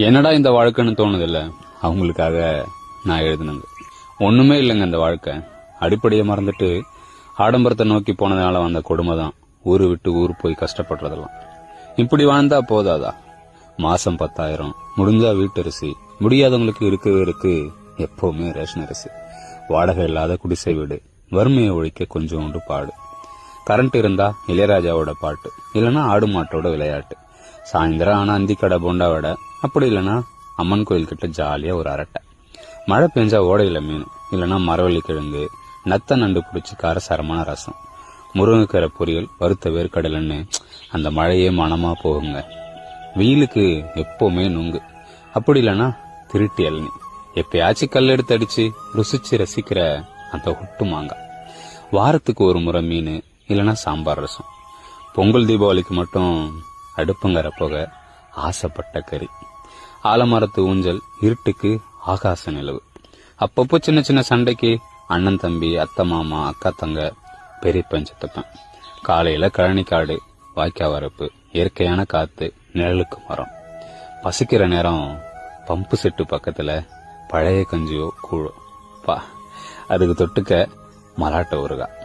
என்னடா இந்த வாழ்க்கைன்னு தோணுதில்ல? அவங்களுக்காக நான் எழுதினது. ஒன்றுமே இல்லைங்க இந்த வாழ்க்கை. அடிப்படையை மறந்துட்டு ஆடம்பரத்தை நோக்கி போனதுனால வந்த கொடுமை தான். ஊர் விட்டு ஊர் போய் கஷ்டப்படுறதெல்லாம். இப்படி வாழ்ந்தா போதாதா? மாசம் பத்தாயிரம். முடிஞ்சா வீட்டரிசி முடியாதவங்களுக்கு இருக்கவே இருக்கு. எப்பவுமே ரேஷன் அரிசி. வாடகை இல்லாத குடிசை வீடு. வறுமையை ஒழிக்க கொஞ்சோண்டு பாடு. கரண்ட் இருந்தா இளையராஜாவோட பாட்டு. இல்லைன்னா ஆடு மாட்டோட விளையாட்டு. சாயந்தரம் ஆனா அந்திக்கடை போண்டா வடை. அப்படி இல்லைன்னா அம்மன் கோயில் கிட்ட ஜாலியாக ஒரு அரட்டை. மழை பெஞ்சா ஓடையில் மீன் இல்லைன்னா மரவள்ளி கிழங்கு நத்த நண்டு பிடிச்சி காரசாரமான ரசம். முருங்கைக்கீரை பொரியல் வறுத்த வேர்க்கடலைன்னு அந்த மழையே மனமாக போகுங்க. வெயிலுக்கு எப்போவுமே நுங்கு. அப்படி இல்லைன்னா திருட்டி இளநி எப்பயாச்சும் கல் எடுத்து அடிச்சு ருசிச்சு ரசிக்கிற அந்த ஒட்டு மாங்காய் வாரத்துக்கு ஒரு முறை மீன் இல்லைன்னா சாம்பார் ரசம். பொங்கல் தீபாவளிக்கு மட்டும் அடுப்புங்கற போக ஆசைப்பட்ட கறி. ஆலமரத்து ஊஞ்சல் இருட்டுக்கு ஆகாச நிலவு. அப்பப்போ சின்ன சின்ன சண்டைக்கு அண்ணன் தம்பி அத்தை மாமா அக்கா தங்க பெரிய பஞ்சத்தப்பன் காலையில கழனிக்காடு வாய்க்கா வரப்பு இயற்கையான காத்து நிழலுக்கு மரம். பசிக்கிற நேரம் பம்பு செட்டு பக்கத்துல பழைய கஞ்சியோ கூழோ. பா அதுக்கு தொட்டுக்க மலாட்ட ஊறுகாய்.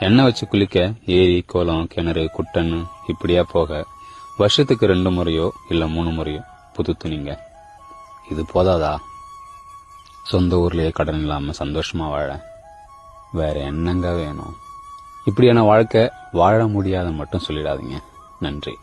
எண்ணெய் வச்சு குளிக்க ஏரி கோலம் கிணறு குட்டன்னு இப்படியா போக வருஷத்துக்கு ரெண்டு முறையோ இல்லை மூணு முறையோ புது துணிங்க. இது போதாதா? சொந்த ஊர்லேயே கடன் இல்லாமல் சந்தோஷமாக வாழ. வேற என்னங்க வேணும்? இப்படியான வாழ்க்கை வாழ முடியாத மட்டும் சொல்லிடாதீங்க. நன்றி.